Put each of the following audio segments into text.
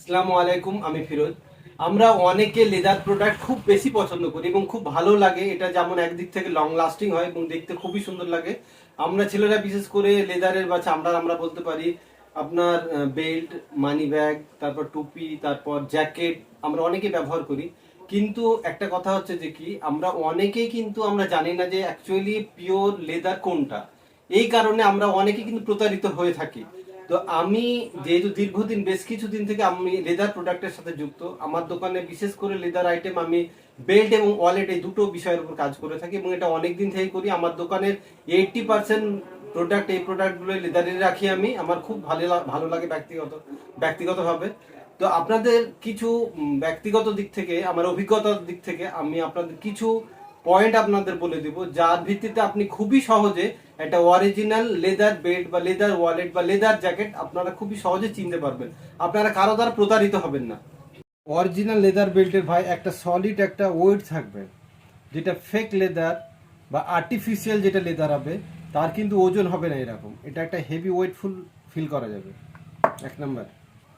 আসসালামু আলাইকুম, আমি ফিরোজ। আমরা অনেকে লেদার প্রোডাক্ট খুব বেশি পছন্দ করি এবং খুব ভালো লাগে। এটা যেমন একদিক থেকে লং লাস্টিং হয় এবং দেখতে খুবই সুন্দর লাগে। আমরা ছেলেরা বিশেষ করে লেদারের বা চামড়ার আমরা বলতে পারি, আপনার বেল্ট মানি ব্যাগ তারপর টুপি, তারপর জ্যাকেট আমরা অনেকে ব্যবহার করি। কিন্তু একটা কথা হচ্ছে যে কি, আমরা অনেকেই কিন্তু আমরা জানি না যে অ্যাকচুয়ালি পিওর লেদার কোনটা। এই কারণে আমরা অনেকে কিন্তু প্রতারিত হয়ে থাকি। তো আমি যেহেতু দীর্ঘদিন, বেশ কিছুদিন থেকে আমি লেদার প্রোডাক্টের সাথে যুক্ত, আমার দোকানে বিশেষ করে লেদার আইটেম আমি বেল্ট এবং ওয়ালেট এই দুটো বিষয়ের উপর কাজ করে থাকি এবং এটা অনেক দিন থেকে করি। আমার দোকানের এইটটি পার্সেন্ট প্রোডাক্ট এই প্রোডাক্টগুলো লেদারে রাখি আমি। আমার খুব ভালো ভালো লাগে ব্যক্তিগত, ব্যক্তিগতভাবে। তো আপনাদের কিছু ব্যক্তিগত দিক থেকে, আমার অভিজ্ঞতার দিক থেকে আমি আপনাদের কিছু পয়েন্ট আপনাদের বলে দিব, যার ভিত্তিতে আপনি খুবই সহজে একটা অরিজিনাল লেদার বেল্ট বা লেদার ওয়ালেট বা লেদার জ্যাকেট আপনারা খুবই সহজে চিনতে পারবেন। আপনারা কারও দ্বারা প্রতারিত হবেন না। অরিজিনাল লেদার বেল্টের ভাই একটা সলিড একটা ওয়েট থাকবে, যেটা ফেক লেদার বা আর্টিফিশিয়াল যেটা লেদার হবে, তার কিন্তু ওজন হবে না এরকম। এটা একটা হেভি ওয়েটফুল ফিল করা যাবে। এক নম্বর।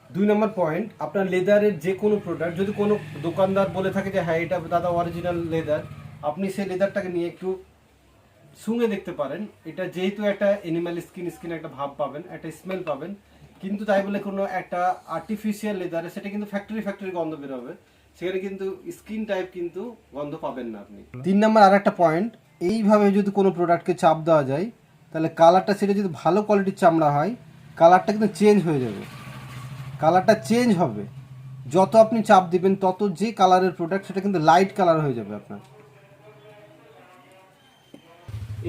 দুই নম্বর পয়েন্ট আপনার লেদারের যে কোনো প্রোডাক্ট যদি কোনো দোকানদার বলে থাকে যে হ্যাঁ এটা দাদা অরিজিনাল লেদার আপনি সেই লেদারটাকে নিয়ে একটু শুঙে দেখতে পারেন। এটা যেহেতু একটা এনিম্যাল স্কিন স্কিন একটা ভাব পাবেন, একটা স্মেল পাবেন, কিন্তু তাই বলে কোনো একটা আর্টিফিশিয়াল লেদারে সেটা কিন্তু ফ্যাক্টরি ফ্যাক্টরি গন্ধ বেরোবে। সেখানে কিন্তু স্কিন টাইপ কিন্তু গন্ধ পাবেন না আপনি। তিন নম্বর আর একটা পয়েন্ট এইভাবে যদি কোনো প্রোডাক্টকে চাপ দেওয়া যায়, তাহলে কালারটা সেটা যদি ভালো কোয়ালিটির চামড়া হয় কালারটা কিন্তু চেঞ্জ হয়ে যাবে। কালারটা চেঞ্জ হবে। যত আপনি চাপ দিবেন, তত যে কালারের প্রোডাক্ট সেটা কিন্তু লাইট কালার হয়ে যাবে আপনার।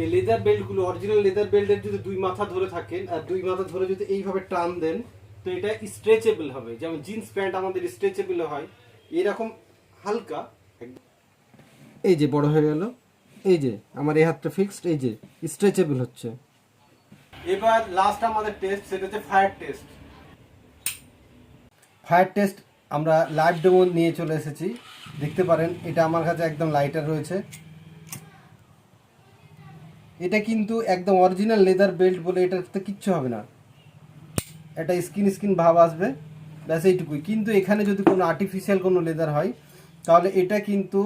এই লেদার বেল্টগুলো অরিজিনাল লেদার বেল্টের যদি দুই মাথা ধরে থাকেন আর দুই মাথা ধরে যদি এইভাবে টান দেন, তো এটা স্ট্রেচেবল হবে। যেমন জিন্স প্যান্ট আমাদের স্ট্রেচেবল হয়, এরকম হালকা। এই যে বড় হয়ে গেল, এই যে আমার এই হাতটা ফিক্সড এই যে স্ট্রেচেবল হচ্ছে। এবার লাস্ট আমাদের টেস্ট সেটা হচ্ছে ফায়ার টেস্ট ফায়ার টেস্ট আমরা লাইভ ডেমো নিয়ে চলে এসেছি। দেখতে পারেন, এটা আমার কাছে একদম লাইটার রয়েছে। এটা কিন্তু একদম অরিজিনাল লেদার বেল্ট বলে এটাতে কিচ্ছু হবে না। এটা স্কিন স্কিন ভাব আসবে, ব্যাস এইটুকুই। কিন্তু এখানে যদি কোনো আর্টিফিশিয়াল কোনো লেদার হয়, তাহলে এটা কিন্তু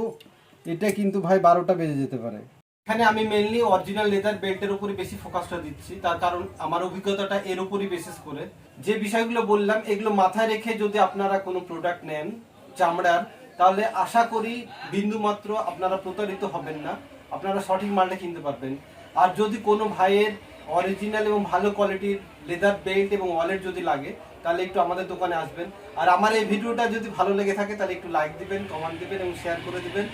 এটা কিন্তু ভাই বারোটা বেজে যেতে পারে। এখানে আমি মেনলি অরিজিনাল লেদার বেল্টের উপরে বেশি ফোকাসটা দিচ্ছি, তার কারণ আমার অভিজ্ঞতাটা এর উপরই বেসিস করে। যে বিষয়গুলো বললাম, এগুলো মাথায় রেখে যদি আপনারা কোনো প্রোডাক্ট নেন, চামড়ার, তাহলে আশা করি বিন্দু মাত্র আপনারা প্রতারিত হবেন না। আপনারা সঠিক মালটা কিনতে পারবেন। আর যদি কোনো ভাইয়ের অরিজিনাল এবং ভালো কোয়ালিটির লেদার বেল্ট এবং ওয়ালেট যদি লাগে, তাহলে একটু আমাদের দোকানে আসবেন। আর আমার এই ভিডিওটা যদি ভালো লেগে থাকে, তাহলে একটু লাইক দিবেন কমেন্ট দিবেন এবং শেয়ার করে দিবেন।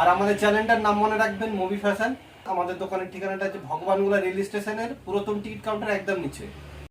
আর আমাদের চ্যানেলটার নাম মনে রাখবেন মুভি ফ্যাশন আমাদের দোকানের ঠিকানাটা হচ্ছে ভগবানগুলা রেল স্টেশনের পুরাতন টিকিট কাউন্টার একদম নিচে।